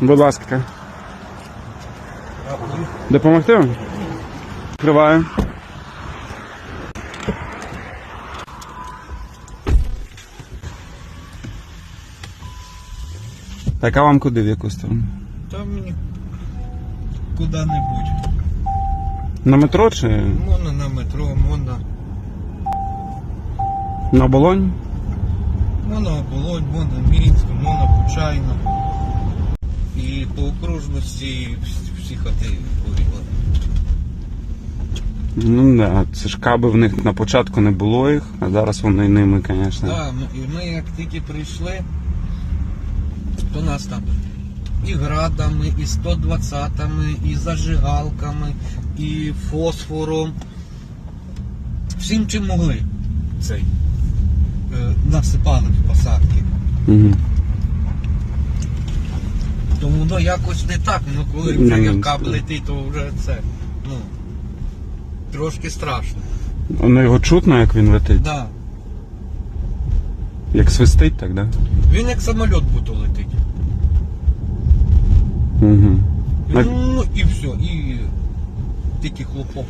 Будь ласка. Допомогти вам? Відкриваю. Так, а вам куди в яку сторону? Та мені куди-небудь. На метро чи Можна на метро, можна, на оболонь? можна оболонь, можна Мінськ, можна Почайна. По окружності всі, хати горіли. Ну да, це ж каби в них на початку не було їх, а зараз вони ними, звісно. Так, ми, і ми як тільки прийшли, то нас там і градами, і 120-ми, і зажигалками, і фосфором. Всім чим могли цей е, насипали в посадки. Угу. Тому воно якось не так, ну коли Ну, вже ну, як каб летить, то вже це, ну, трошки страшно. Воно його чутно, як він летить. Да. Як свистить, так, да? Він як самоліт буде летить. Угу. Так. Ну і все, і тільки хлопок.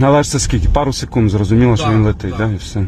Але ж це скільки? Пару секунд зрозуміло, що Так, він летить, так. да, і все.